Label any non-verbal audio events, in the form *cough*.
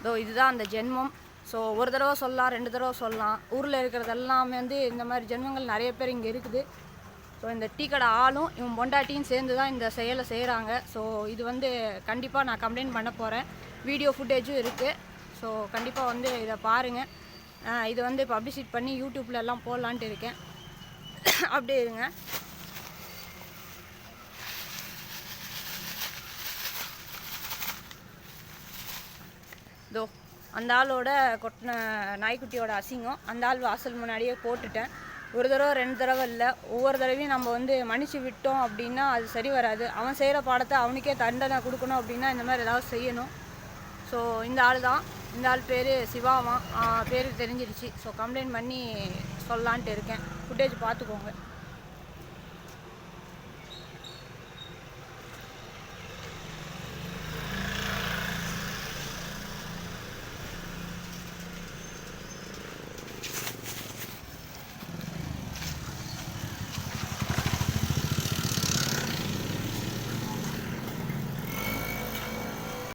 இதோ இதுதான் அந்த ஜென்மம். ஸோ ஒரு தடவை சொல்லலாம் ரெண்டு தடவை சொல்லலாம். ஊரில் இருக்கிறது எல்லாமே வந்து இந்த மாதிரி ஜென்மங்கள் நிறைய பேர் இங்கே இருக்குது. ஸோ இந்த டீ கடை ஆளும் இவன் பொண்டாட்டியும் சேர்ந்து தான் இந்த செயலை செய்கிறாங்க ஸோ இது வந்து கண்டிப்பாக நான் கம்ப்ளைண்ட் பண்ண போகிறேன் வீடியோ ஃபுட்டேஜும் இருக்குது ஸோ கண்டிப்பாக வந்து இதை பாருங்கள் இது வந்து பப்ளிசிட் பண்ணி யூடியூப்ல எல்லாம் போடலான்ட்டு இருக்கேன். *coughs* அப்படியே இருங்க. தோ அந்த ஆளோட கொட்டின நாய்க்குட்டியோட அசிங்கம் அந்த ஆள் வாசல் முன்னாடியே போட்டுட்டேன். ஒரு தடவை ரெண்டு தடவை இல்லை. ஒவ்வொரு தடவையும் நம்ம வந்து மன்னிச்சு விட்டோம் அப்படின்னா அது சரி வராது. அவன் செய்கிற பாடத்தை அவனுக்கே தண்டனை கொடுக்கணும் அப்படின்னா இந்த மாதிரி ஏதாவது செய்யணும். ஸோ இந்த ஆள் தான். இந்த ஆள் பேர் சிவாவான் பேர் தெரிஞ்சிருச்சு. ஸோ கம்ப்ளைண்ட் பண்ணி சொல்லலான்ட்டு இருக்கேன். ஃபுட்டேஜ் பார்த்துக்கோங்க.